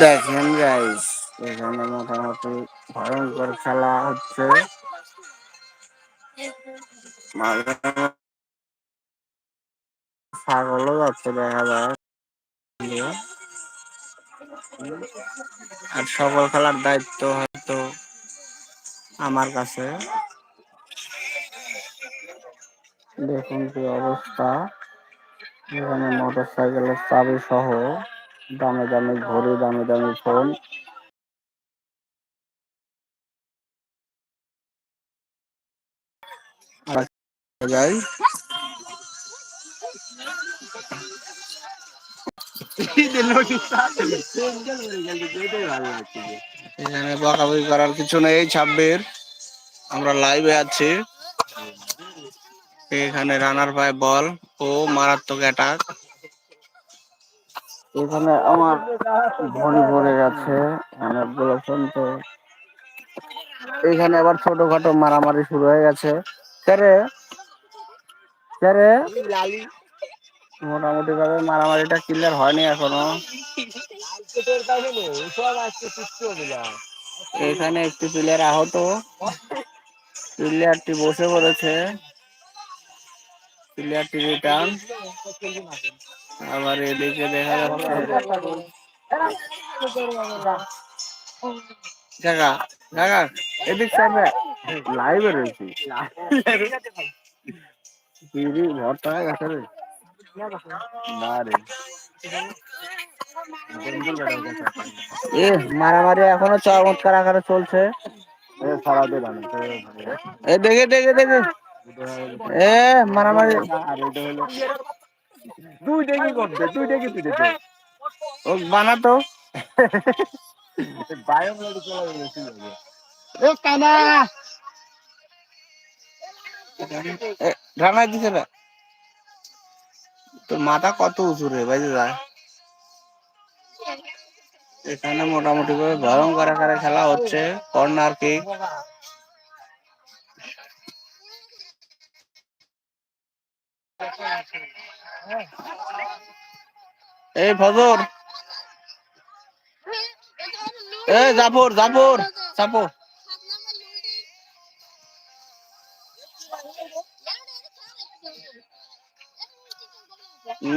দেখেন গাইস এখানে মোটামুটি ভয়ঙ্কর খেলা হচ্ছে। ছাগলও যাচ্ছে দেখা যায় আর সকল খেলার দায়িত্ব হয়তো আমার কাছে। দেখুন কি অবস্থা। এখানে মোটর সাইকেলের চাবি সহ দামে দামে ঘড়ি, দামে দামে ফোন। যাই। এখানে বকাবকি করার কিছু নেই, ছাব্বির। আমরা লাইভে আছি। এখানে রানার পায় বল ও মারাত্মক অ্যাটাক এখানে আমার ভরি ভরে গেছে অনেকগুলো ফোন তো এখানে আবার ছোটখাটো মারামারি শুরু হয়ে গেছে। কেরে কেরে মোটামুটি ভাবে মারামারিটা ক্লিয়ার হয়নি এখনও। এখানে একটি প্লেয়ার আহত। প্লেয়ারটি বসে পড়েছে। প্লেয়ারটি রিটার্ন আবার এদিকে দেখা যাচ্ছে কাকা কাকা এদিক সামনে। লাইভে রয়েছি। দিদি ভর্তা গেছে রে না রে। এ মারামারি এখনও চমৎকার আকারে চলছে। এ দেখে দেখে দেখে। এ মারামারি। দুই ডেকে করবে দুই ডেকে তুই ও বানাতো। এ কানা! রানা দিছে না। তোর মাথা কত উঁচু রে বাইরে যায় এখানে মোটামুটি ভাবে ভয়ঙ্কর আকারে খেলা হচ্ছে কর্নার কিক। এই ফজর। এ জাফর জাফর জাফর।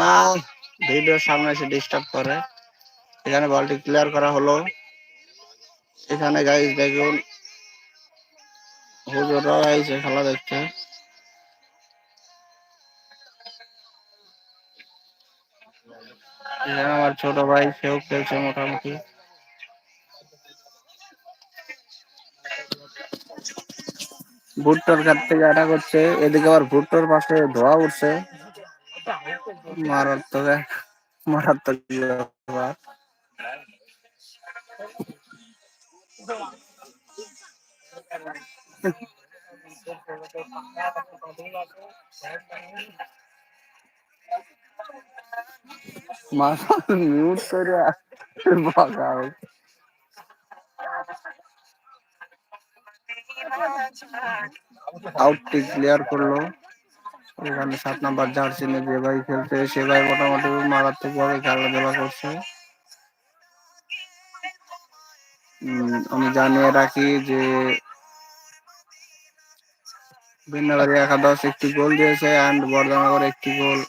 না, ভিডিওর সামনে এসে ডিস্টার্ব করে। এখানে বলটি ক্লিয়ার করা হলো। এখানে গাইজ দেখুন। হুজুররাও আইছে খেলা দেখতে। আমার ছোট ভাই, সেও খেলছে মোটামুটি। ভুট্টোর কাছ থেকে আটা করছে। এদিকে আবার ভুট্টোর পাশে ধোয়া উঠছে। মারাত্মক মারাত্মক। মাথা মিউট করে বকাও আউটটি ক্লিয়ার করল। এখানে সাত নাম্বার জার্সি নিয়ে যে ভাই খেলছে, সে ভাই মোটামুটি মারাত্মক ভাবে খেলাধুলা করছে। আমি জানিয়ে রাখি যে ভিন্নবাড়ি একাদশ একটি গোল দিয়েছে অ্যান্ড বর্ধমানগর একটি গোল।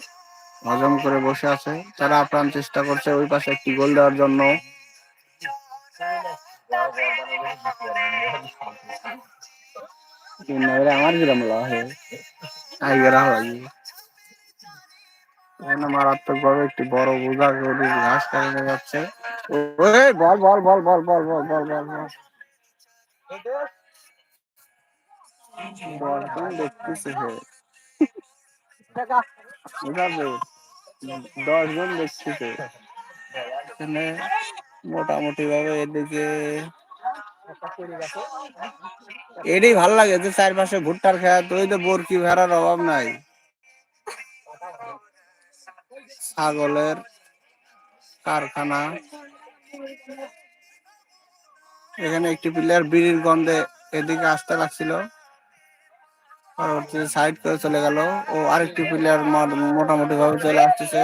হজম করে বসে আছে তারা আপ্রাণ চেষ্টা করছে ওই পাশে একটি গোল দেওয়ার জন্য আমার গ্রাম হয় আইগেরা হয় মারাত্মক ভাবে একটি বড় বোঝা গরু ঘাস কাটতে যাচ্ছে বল বল বল বল বল বল বল বল বল দেখতেছে হে দশ জন দেখতেছে এখানে মোটামুটি ভাবে এদিকে এটাই ভালো লাগে যে চারপাশে ভুট্টার খেত ওই তো বরকি ভেড়ার অভাব নাই। ছাগলের কারখানা। এখানে একটি প্লেয়ার বিড়ির গন্ধে এদিকে আসতে লাগছিল। পরবর্তী সাইড করে চলে গেল ও আরেকটি প্লেয়ার মোটামুটি ভাবে চলে আসতেছে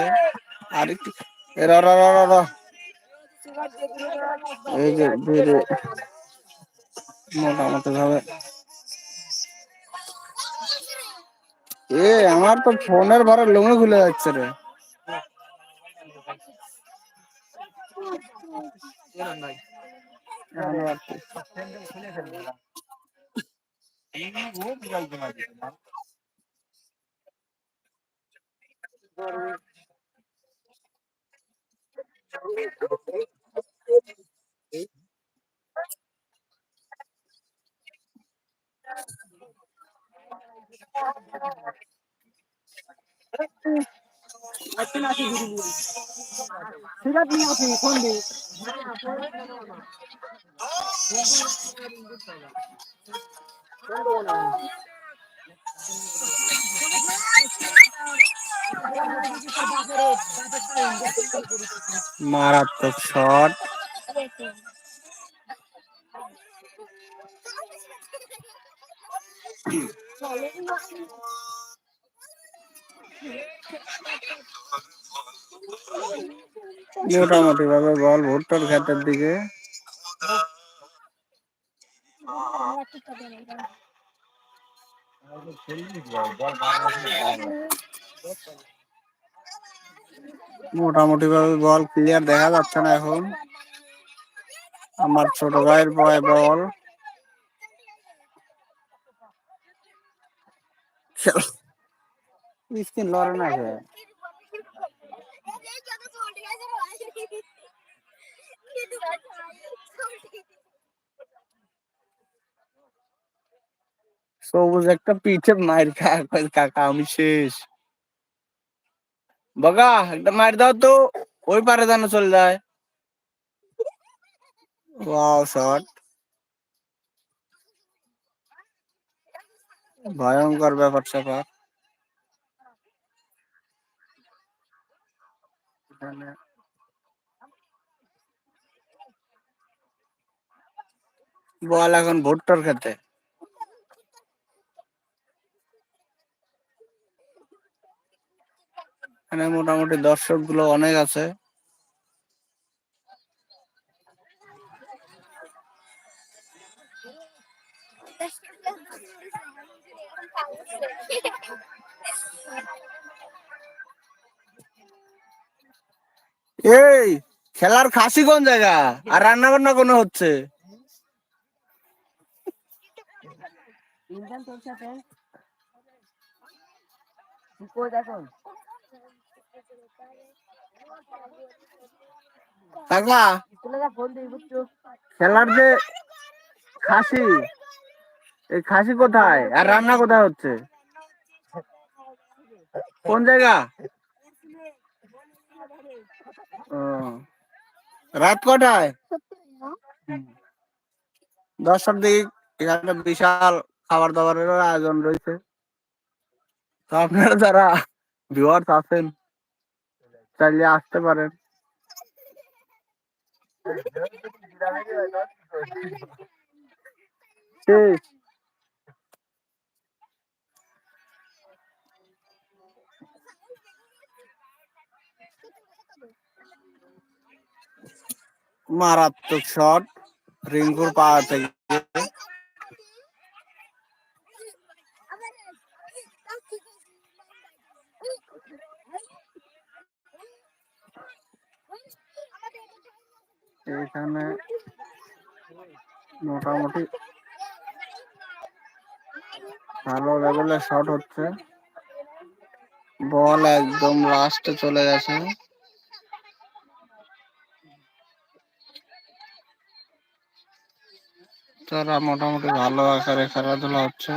আরেকটি। এই যে ধীরে মোটামুটি ভাবে এ আমার তো ফোনের ভরে লুঙ্গি খুলে যাচ্ছে রে সিরাত নিয়ে আসি ফোন দিই মারাত্মক শট মোটামুটি ভাবে বল ভুট্টোর ক্ষেতের দিকে। মোটামুটি ভাবে বল ক্লিয়ার দেখা যাচ্ছে না এখন। আমার ছোট ভাইয়ের বয় বল। স্কিন লড়ে না সবুজ একটা পিঠে মার খা কয়, কাকা আমি শেষ বগা একটা মার দাও তো ওই পারে যেন চলে যায় ওয়াও শট ভয়ঙ্কর ব্যাপার স্যাপার এখানে বল এখন ভুট্টোর খেতে এখানে মোটামুটি দর্শকগুলো অনেক আছে। এই, খেলার খাসি কোন জায়গা? আর রান্না বান্না কোনো হচ্ছে? খেলার যে খাসি, এই খাসি কোথায়? আর রান্না কোথায় হচ্ছে? কোন জায়গা? রাত কটায়? দশটার দিক এখানে বিশাল খাবার দাবারের আয়োজন রয়েছে। তো আপনারা যারা ভিউয়ার্স আছেন চাইলে আসতে পারেন। মারাত্মক শট রিঙ্কুর পা থেকে এখানে ভালো লেভেলের শট হচ্ছে। বল একদম লাস্টে চলে গেছে। তারা মোটামুটি ভালো আকারে খেলাধুলা হচ্ছে।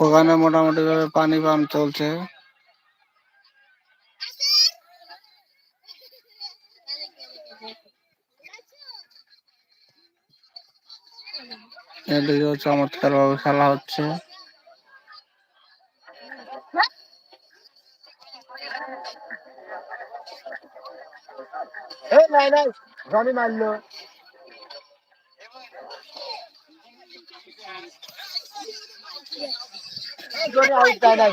ওখানে মোটামুটি ভাবে পানি পাম্প চলছে। এদিকেও চমৎকার ভাবে খেলা হচ্ছে। এই নাই নাই জনি আউট দেয় নাই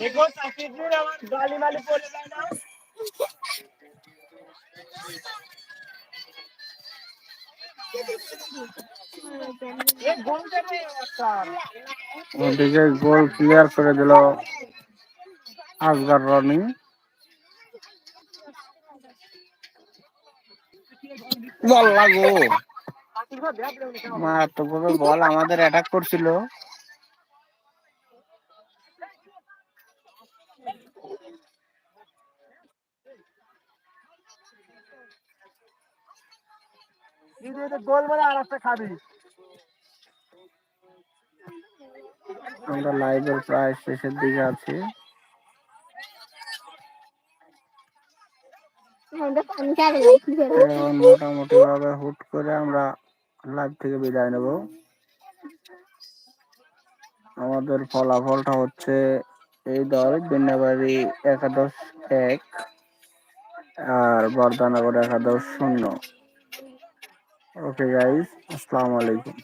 দেখো সাকিবুর আমার গালি মালি পড়ে যায় না ওদিকে গোল ক্লিয়ার করে দিল আসগার রনি বল লাগো মারাত্মক বল আমাদের অ্যাটাক করছিল। গোল মানে আর একটা খাবি আমরা লাইভের প্রায় শেষের দিকে আছি মোটামুটি ভাবে হুট করে আমরা লাইভ থেকে বিদায় নেব। আমাদের ফলাফলটা হচ্ছে এই দল বিন্যাবাড়ি একাদশ এক আর বর্ধানগর একাদশ শূন্য। ওকে গাইজ আসসালামু আলাইকুম।